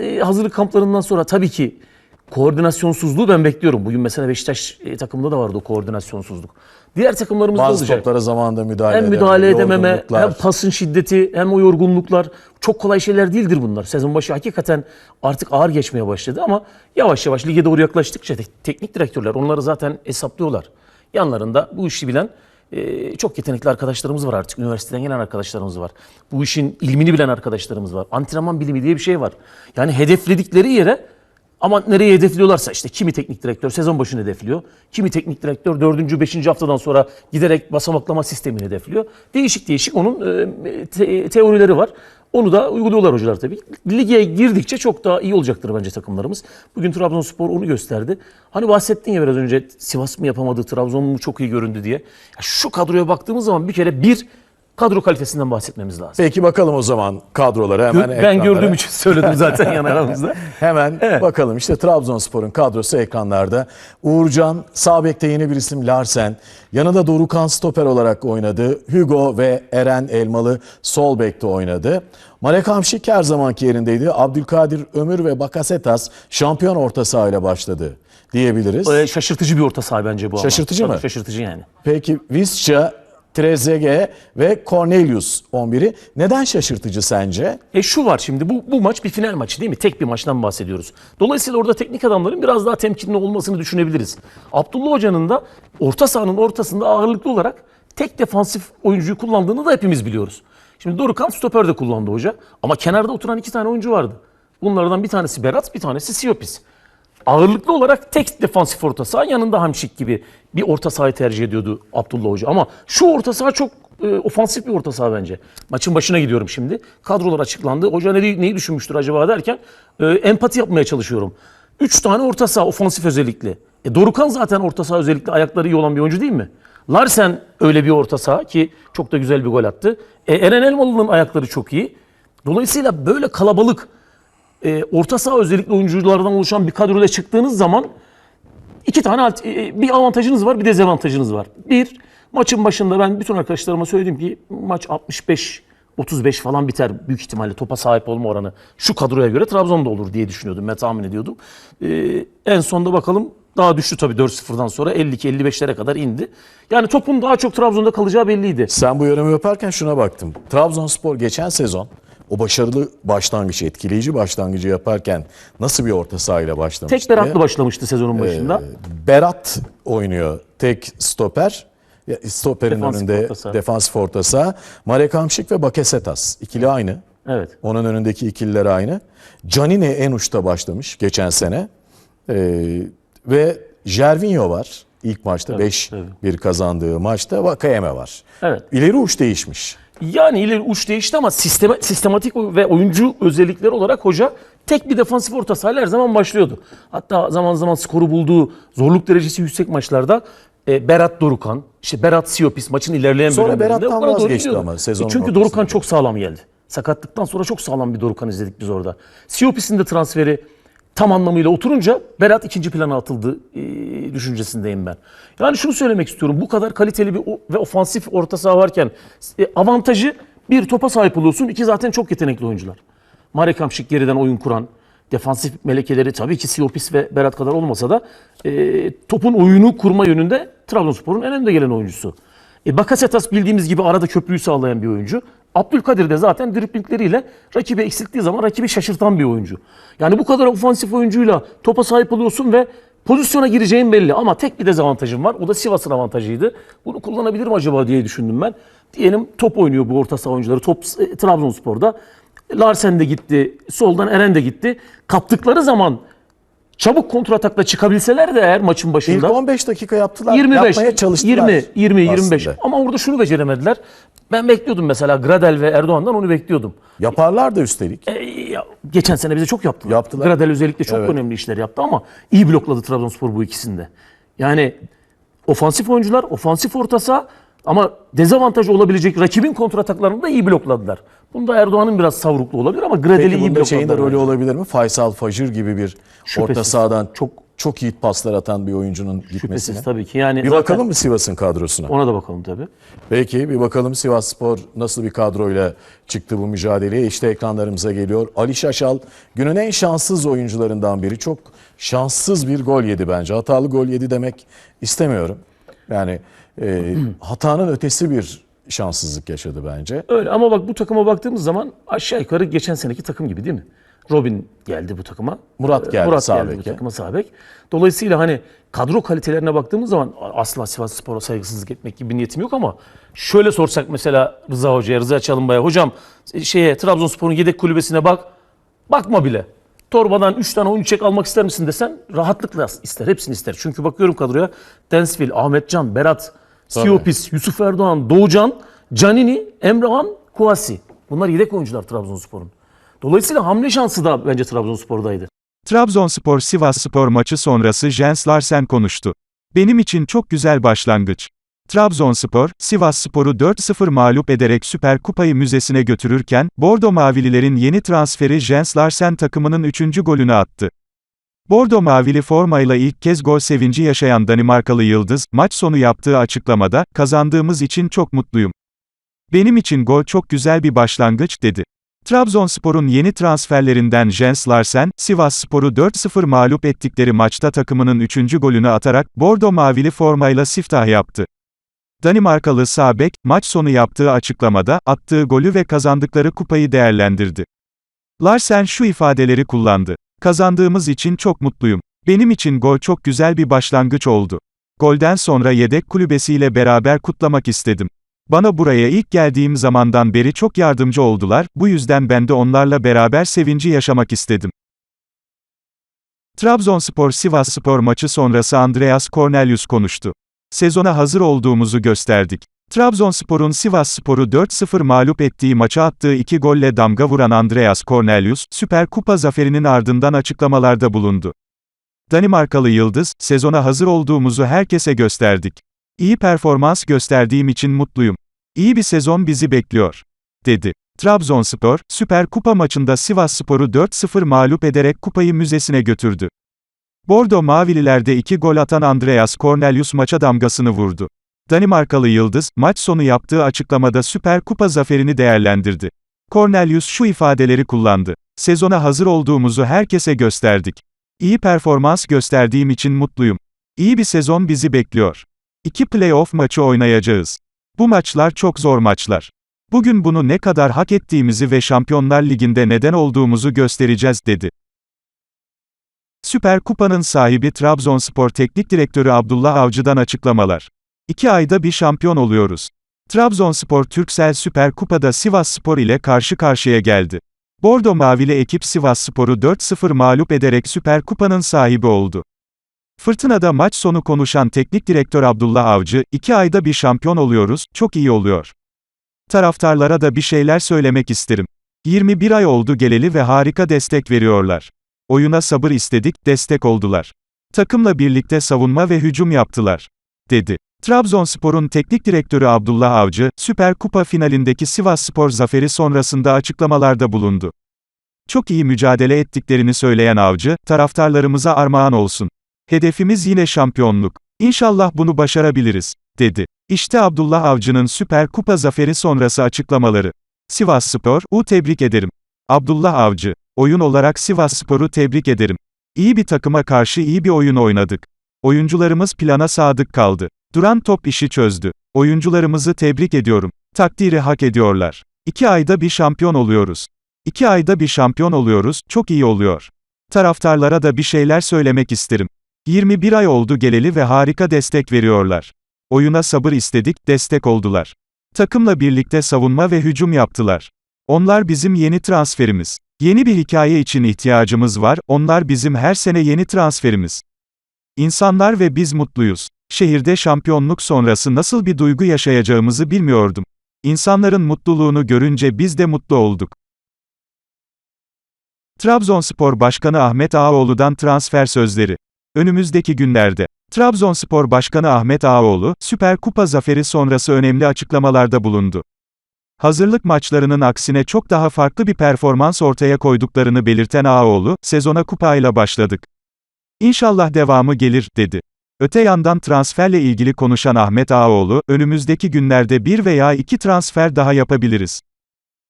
E, hazırlık kamplarından sonra tabii ki koordinasyonsuzluğu ben bekliyorum. Bugün mesela Beşiktaş e, takımında da vardı o koordinasyonsuzluk. Diğer takımlarımızda Bazı olacak. toplara zamanında müdahale Hem müdahale edememe, hem pasın şiddeti, hem o yorgunluklar. Çok kolay şeyler değildir bunlar. Sezon başı hakikaten artık ağır geçmeye başladı ama yavaş yavaş lige doğru yaklaştıkça te- teknik direktörler onları zaten hesaplıyorlar. Yanlarında bu işi bilen e, çok yetenekli arkadaşlarımız var artık. Üniversiteden gelen arkadaşlarımız var. Bu işin ilmini bilen arkadaşlarımız var. Antrenman bilimi diye bir şey var. Yani hedefledikleri yere ama nereye hedefliyorlarsa işte kimi teknik direktör sezon başını hedefliyor. Kimi teknik direktör 4. 5. haftadan sonra giderek basamaklama sistemini hedefliyor. Değişik değişik onun e, te- teorileri var. Onu da uyguluyorlar hocalar tabii. Lige girdikçe çok daha iyi olacaktır bence takımlarımız. Bugün Trabzonspor onu gösterdi. Hani bahsettin ya biraz önce Sivas mı yapamadı, Trabzon mu çok iyi göründü diye. Ya şu kadroya baktığımız zaman bir kere bir kadro kalitesinden bahsetmemiz lazım. Peki bakalım o zaman kadroları hemen ben ekranlara. gördüğüm için söyledim zaten yan aramızda. Hemen bakalım işte Trabzonspor'un kadrosu ekranlarda. Uğurcan, sağ bekte yeni bir isim Larsen. Yanında Dorukan stoper olarak oynadı. Hugo ve Eren Elmalı sol bekte oynadı. Marek Hamşik her zamanki yerindeydi. Abdülkadir Ömür ve Bakasetas şampiyon orta sahayla başladı diyebiliriz. Ee, şaşırtıcı bir orta saha bence bu ama. Şaşırtıcı mı? Şaşırtıcı yani. Peki Visca, Trezeguet ve Cornelius 11'i neden şaşırtıcı sence? E şu var şimdi bu, bu maç bir final maçı değil mi? Tek bir maçtan bahsediyoruz. Dolayısıyla orada teknik adamların biraz daha temkinli olmasını düşünebiliriz. Abdullah Hoca'nın da orta sahanın ortasında ağırlıklı olarak tek defansif oyuncuyu kullandığını da hepimiz biliyoruz. Şimdi Dorukan stoper de kullandı hoca ama kenarda oturan iki tane oyuncu vardı. Bunlardan bir tanesi Berat, bir tanesi Siopis. Ağırlıklı olarak tek defansif orta saha yanında Hamşik gibi bir orta sahayı tercih ediyordu Abdullah Hoca. Ama şu orta saha çok e, ofansif bir orta saha bence. Maçın başına gidiyorum şimdi. Kadrolar açıklandı. Hoca ne, neyi düşünmüştür acaba derken e, empati yapmaya çalışıyorum. Üç tane orta saha ofansif özellikle. E, Dorukan zaten orta saha özellikle ayakları iyi olan bir oyuncu değil mi? Larsen öyle bir orta saha ki çok da güzel bir gol attı. E, Eren Elmalı'nın ayakları çok iyi. Dolayısıyla böyle kalabalık e, orta saha özellikle oyunculardan oluşan bir kadroyla çıktığınız zaman iki tane alt- e, bir avantajınız var bir dezavantajınız var. Bir maçın başında ben bütün arkadaşlarıma söyledim ki maç 65 35 falan biter büyük ihtimalle topa sahip olma oranı şu kadroya göre Trabzon'da olur diye düşünüyordum ben tahmin ediyordum. E, en sonda bakalım daha düştü tabii 4-0'dan sonra 52-55'lere kadar indi. Yani topun daha çok Trabzon'da kalacağı belliydi. Sen bu yorumu yaparken şuna baktım. Trabzonspor geçen sezon o başarılı başlangıcı, etkileyici başlangıcı yaparken nasıl bir orta sahayla başlamıştı? Tek Berat'la başlamıştı sezonun başında. Berat oynuyor tek stoper. Stoperin Defansif önünde orta saha. defansif orta saha. Marek Hamşik ve Bakasetas. İkili aynı. Evet. Onun önündeki ikililer aynı. Canini en uçta başlamış geçen sene. Ee, ve Jervinho var ilk maçta 5-1 kazandığı maçta. Vakayeme var. Evet. İleri uç değişmiş. Yani ileri uç değişti ama sistema, sistematik ve oyuncu özellikleri olarak hoca tek bir defansif orta sahayla her zaman başlıyordu. Hatta zaman zaman skoru bulduğu zorluk derecesi yüksek maçlarda e, Berat Dorukan, işte Berat Siopis maçın ilerleyen Sonra bölümlerinde Berat'tan vazgeçti ama sezonun Çünkü ortasında. Dorukan çok sağlam geldi. Sakatlıktan sonra çok sağlam bir Dorukan izledik biz orada. Siopis'in de transferi tam anlamıyla oturunca Berat ikinci plana atıldı e, düşüncesindeyim ben. Yani şunu söylemek istiyorum. Bu kadar kaliteli bir ve ofansif orta saha varken e, avantajı bir topa sahip oluyorsun. iki zaten çok yetenekli oyuncular. Marek Hamşik geriden oyun kuran, defansif melekeleri tabii ki Siopis ve Berat kadar olmasa da e, topun oyunu kurma yönünde Trabzonspor'un en önde gelen oyuncusu. E, Bakasetas bildiğimiz gibi arada köprüyü sağlayan bir oyuncu. Abdülkadir de zaten driplingleriyle rakibi eksilttiği zaman rakibi şaşırtan bir oyuncu. Yani bu kadar ofansif oyuncuyla topa sahip oluyorsun ve pozisyona gireceğin belli ama tek bir dezavantajın var. O da Sivas'ın avantajıydı. Bunu kullanabilir mi acaba diye düşündüm ben. Diyelim top oynuyor bu orta saha oyuncuları. Top e, Trabzonspor'da. Larsen de gitti. Soldan Eren de gitti. Kaptıkları zaman çabuk kontratakla çıkabilseler de eğer maçın İlk başında 15 dakika yaptılar. 25, yapmaya çalıştılar. 20, 20, 25. aslında. Ama orada şunu beceremediler. Ben bekliyordum mesela Gradel ve Erdoğan'dan onu bekliyordum. Yaparlar da üstelik. E, ya, geçen sene bize çok yaptılar. Yaptılar. Gradel özellikle çok Evet. önemli işler yaptı ama iyi blokladı Trabzonspor bu ikisinde. Yani ofansif oyuncular, ofansif orta saha ama dezavantaj olabilecek rakibin kontrataklarını da iyi blokladılar. Bunda Erdoğan'ın biraz savruklu olabilir ama Gradel'i Peki iyi bunda şeyin de blokladılar. rolü olabilir mi? Faysal Fajr gibi bir orta Şüphesiz. sahadan çok çok iyi paslar atan bir oyuncunun gitmesine. Şüphesiz tabii ki. Yani Bir zaten bakalım mı Sivas'ın kadrosuna? Ona da bakalım tabii. Peki bir bakalım Sivas Spor nasıl bir kadroyla çıktı bu mücadeleye. İşte ekranlarımıza geliyor. Ali Şaşal günün en şanssız oyuncularından biri. Çok şanssız bir gol yedi bence. Hatalı gol yedi demek istemiyorum. Yani e, hatanın ötesi bir şanssızlık yaşadı bence. Öyle ama bak bu takıma baktığımız zaman aşağı yukarı geçen seneki takım gibi değil mi? Robin geldi bu takıma. Murat Ee, geldi Murat geldi bu takıma sağ bek. Dolayısıyla hani kadro kalitelerine baktığımız zaman asla Sivas Spor'a saygısızlık etmek gibi bir niyetim yok ama şöyle sorsak mesela Rıza Hoca'ya, Rıza Çalınbay'a hocam şeye Trabzonspor'un yedek kulübesine bak. Bakma bile. Torbadan 3 tane oyuncu çek almak ister misin desen rahatlıkla ister. Hepsini ister. Çünkü bakıyorum kadroya Densville, Ahmetcan, Berat, Siopis, Yusuf Erdoğan, Doğucan, Canini, Emrehan, Kuasi. Bunlar yedek oyuncular Trabzonspor'un. Dolayısıyla hamle şansı da bence Trabzonspor'daydı. Trabzonspor Sivasspor maçı sonrası Jens Larsen konuştu. Benim için çok güzel başlangıç. Trabzonspor, Sivasspor'u 4-0 mağlup ederek Süper Kupayı müzesine götürürken, Bordo Mavililerin yeni transferi Jens Larsen takımının 3. golünü attı. Bordo Mavili formayla ilk kez gol sevinci yaşayan Danimarkalı Yıldız, maç sonu yaptığı açıklamada, kazandığımız için çok mutluyum. Benim için gol çok güzel bir başlangıç, dedi. Trabzonspor'un yeni transferlerinden Jens Larsen, Sivasspor'u 4-0 mağlup ettikleri maçta takımının 3. golünü atarak, Bordo Mavili formayla siftah yaptı. Danimarkalı sağ bek, maç sonu yaptığı açıklamada, attığı golü ve kazandıkları kupayı değerlendirdi. Larsen şu ifadeleri kullandı. Kazandığımız için çok mutluyum. Benim için gol çok güzel bir başlangıç oldu. Golden sonra yedek kulübesiyle beraber kutlamak istedim. Bana buraya ilk geldiğim zamandan beri çok yardımcı oldular, bu yüzden ben de onlarla beraber sevinci yaşamak istedim. Trabzonspor Sivasspor maçı sonrası Andreas Cornelius konuştu. Sezona hazır olduğumuzu gösterdik. Trabzonspor'un Sivasspor'u 4-0 mağlup ettiği maça attığı iki golle damga vuran Andreas Cornelius, Süper Kupa zaferinin ardından açıklamalarda bulundu. Danimarkalı Yıldız, sezona hazır olduğumuzu herkese gösterdik. İyi performans gösterdiğim için mutluyum. İyi bir sezon bizi bekliyor, dedi. Trabzonspor, Süper Kupa maçında Sivasspor'u 4-0 mağlup ederek kupayı müzesine götürdü. Bordo Mavililerde iki gol atan Andreas Cornelius maça damgasını vurdu. Danimarkalı Yıldız, maç sonu yaptığı açıklamada Süper Kupa zaferini değerlendirdi. Cornelius şu ifadeleri kullandı. Sezona hazır olduğumuzu herkese gösterdik. İyi performans gösterdiğim için mutluyum. İyi bir sezon bizi bekliyor. İki playoff maçı oynayacağız. Bu maçlar çok zor maçlar. Bugün bunu ne kadar hak ettiğimizi ve Şampiyonlar Ligi'nde neden olduğumuzu göstereceğiz, dedi. Süper Kupa'nın sahibi Trabzonspor Teknik Direktörü Abdullah Avcı'dan açıklamalar. İki ayda bir şampiyon oluyoruz. Trabzonspor Türksel Süper Kupa'da Sivasspor ile karşı karşıya geldi. Bordo Mavili ekip Sivasspor'u 4-0 mağlup ederek Süper Kupa'nın sahibi oldu. Fırtınada maç sonu konuşan teknik direktör Abdullah Avcı, iki ayda bir şampiyon oluyoruz, çok iyi oluyor. Taraftarlara da bir şeyler söylemek isterim. 21 ay oldu geleli ve harika destek veriyorlar. Oyuna sabır istedik, destek oldular. Takımla birlikte savunma ve hücum yaptılar, dedi. Trabzonspor'un teknik direktörü Abdullah Avcı, Süper Kupa finalindeki Sivasspor zaferi sonrasında açıklamalarda bulundu. Çok iyi mücadele ettiklerini söyleyen Avcı, taraftarlarımıza armağan olsun. Hedefimiz yine şampiyonluk. İnşallah bunu başarabiliriz, dedi. İşte Abdullah Avcı'nın Süper Kupa zaferi sonrası açıklamaları. Sivasspor, U tebrik ederim. Abdullah Avcı, oyun olarak Sivasspor'u tebrik ederim. İyi bir takıma karşı iyi bir oyun oynadık. Oyuncularımız plana sadık kaldı. Duran top işi çözdü. Oyuncularımızı tebrik ediyorum. Takdiri hak ediyorlar. İki ayda bir şampiyon oluyoruz. İki ayda bir şampiyon oluyoruz, çok iyi oluyor. Taraftarlara da bir şeyler söylemek isterim. 21 ay oldu geleli ve harika destek veriyorlar. Oyuna sabır istedik, destek oldular. Takımla birlikte savunma ve hücum yaptılar. Onlar bizim yeni transferimiz. Yeni bir hikaye için ihtiyacımız var, onlar bizim her sene yeni transferimiz. İnsanlar ve biz mutluyuz. Şehirde şampiyonluk sonrası nasıl bir duygu yaşayacağımızı bilmiyordum. İnsanların mutluluğunu görünce biz de mutlu olduk. Trabzonspor Başkanı Ahmet Ağaoğlu'dan transfer sözleri. Önümüzdeki günlerde Trabzonspor Başkanı Ahmet Ağaoğlu, Süper Kupa zaferi sonrası önemli açıklamalarda bulundu. Hazırlık maçlarının aksine çok daha farklı bir performans ortaya koyduklarını belirten Ağaoğlu, sezona kupayla başladık. İnşallah devamı gelir, dedi. Öte yandan transferle ilgili konuşan Ahmet Ağaoğlu, önümüzdeki günlerde bir veya iki transfer daha yapabiliriz.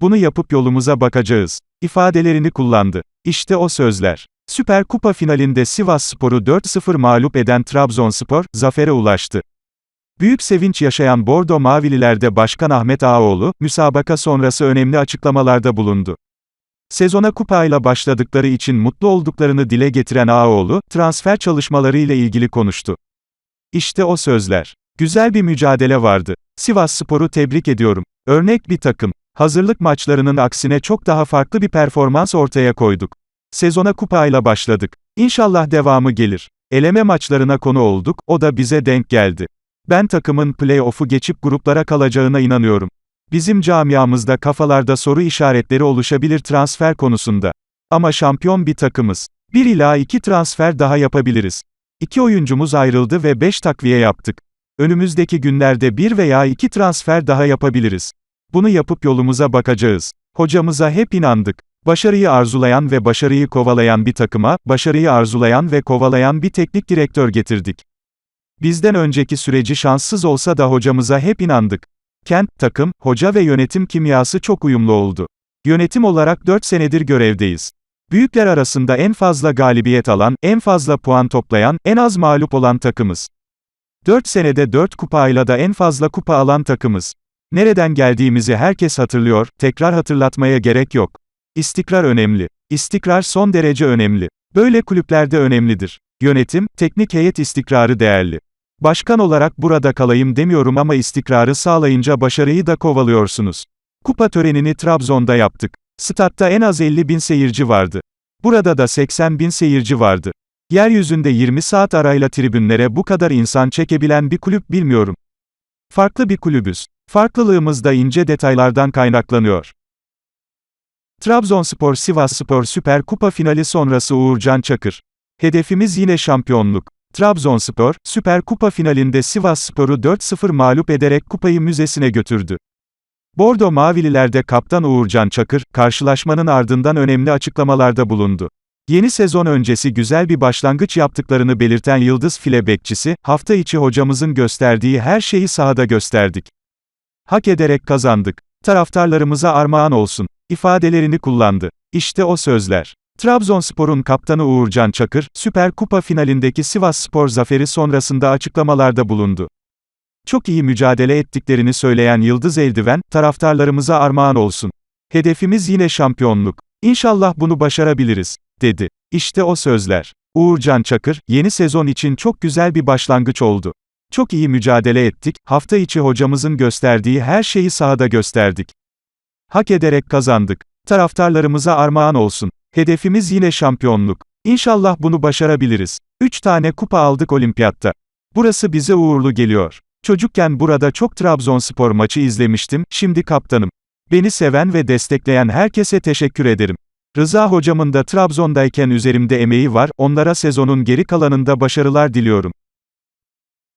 Bunu yapıp yolumuza bakacağız. ifadelerini kullandı. İşte o sözler. Süper Kupa finalinde Sivas Spor'u 4-0 mağlup eden Trabzonspor, zafere ulaştı. Büyük sevinç yaşayan Bordo Mavililerde Başkan Ahmet Ağaoğlu, müsabaka sonrası önemli açıklamalarda bulundu. Sezona kupayla başladıkları için mutlu olduklarını dile getiren Ağaoğlu, transfer çalışmaları ile ilgili konuştu. İşte o sözler. Güzel bir mücadele vardı. Sivas Spor'u tebrik ediyorum. Örnek bir takım. Hazırlık maçlarının aksine çok daha farklı bir performans ortaya koyduk. Sezona kupayla başladık. İnşallah devamı gelir. Eleme maçlarına konu olduk, o da bize denk geldi. Ben takımın play-off'u geçip gruplara kalacağına inanıyorum. Bizim camiamızda kafalarda soru işaretleri oluşabilir transfer konusunda. Ama şampiyon bir takımız. Bir ila iki transfer daha yapabiliriz. İki oyuncumuz ayrıldı ve beş takviye yaptık. Önümüzdeki günlerde bir veya iki transfer daha yapabiliriz. Bunu yapıp yolumuza bakacağız. Hocamıza hep inandık. Başarıyı arzulayan ve başarıyı kovalayan bir takıma, başarıyı arzulayan ve kovalayan bir teknik direktör getirdik. Bizden önceki süreci şanssız olsa da hocamıza hep inandık. Kent, takım, hoca ve yönetim kimyası çok uyumlu oldu. Yönetim olarak 4 senedir görevdeyiz. Büyükler arasında en fazla galibiyet alan, en fazla puan toplayan, en az mağlup olan takımız. 4 senede 4 kupayla da en fazla kupa alan takımız. Nereden geldiğimizi herkes hatırlıyor, tekrar hatırlatmaya gerek yok. İstikrar önemli. İstikrar son derece önemli. Böyle kulüplerde önemlidir. Yönetim, teknik heyet istikrarı değerli. Başkan olarak burada kalayım demiyorum ama istikrarı sağlayınca başarıyı da kovalıyorsunuz. Kupa törenini Trabzon'da yaptık. Statta en az 50 bin seyirci vardı. Burada da 80 bin seyirci vardı. Yeryüzünde 20 saat arayla tribünlere bu kadar insan çekebilen bir kulüp bilmiyorum. Farklı bir kulübüz. Farklılığımız da ince detaylardan kaynaklanıyor. Trabzonspor Sivasspor Süper Kupa finali sonrası Uğurcan Çakır. Hedefimiz yine şampiyonluk. Trabzonspor, Süper Kupa finalinde Sivasspor'u 4-0 mağlup ederek kupayı müzesine götürdü. Bordo Mavililerde kaptan Uğurcan Çakır, karşılaşmanın ardından önemli açıklamalarda bulundu. Yeni sezon öncesi güzel bir başlangıç yaptıklarını belirten Yıldız file bekçisi, hafta içi hocamızın gösterdiği her şeyi sahada gösterdik. Hak ederek kazandık. Taraftarlarımıza armağan olsun ifadelerini kullandı. İşte o sözler. Trabzonspor'un kaptanı Uğurcan Çakır, Süper Kupa finalindeki Sivasspor zaferi sonrasında açıklamalarda bulundu. Çok iyi mücadele ettiklerini söyleyen Yıldız Eldiven, taraftarlarımıza armağan olsun. Hedefimiz yine şampiyonluk. İnşallah bunu başarabiliriz, dedi. İşte o sözler. Uğurcan Çakır, yeni sezon için çok güzel bir başlangıç oldu. Çok iyi mücadele ettik, hafta içi hocamızın gösterdiği her şeyi sahada gösterdik. Hak ederek kazandık. Taraftarlarımıza armağan olsun. Hedefimiz yine şampiyonluk. İnşallah bunu başarabiliriz. 3 tane kupa aldık olimpiyatta. Burası bize uğurlu geliyor. Çocukken burada çok Trabzonspor maçı izlemiştim, şimdi kaptanım. Beni seven ve destekleyen herkese teşekkür ederim. Rıza hocamın da Trabzon'dayken üzerimde emeği var, onlara sezonun geri kalanında başarılar diliyorum.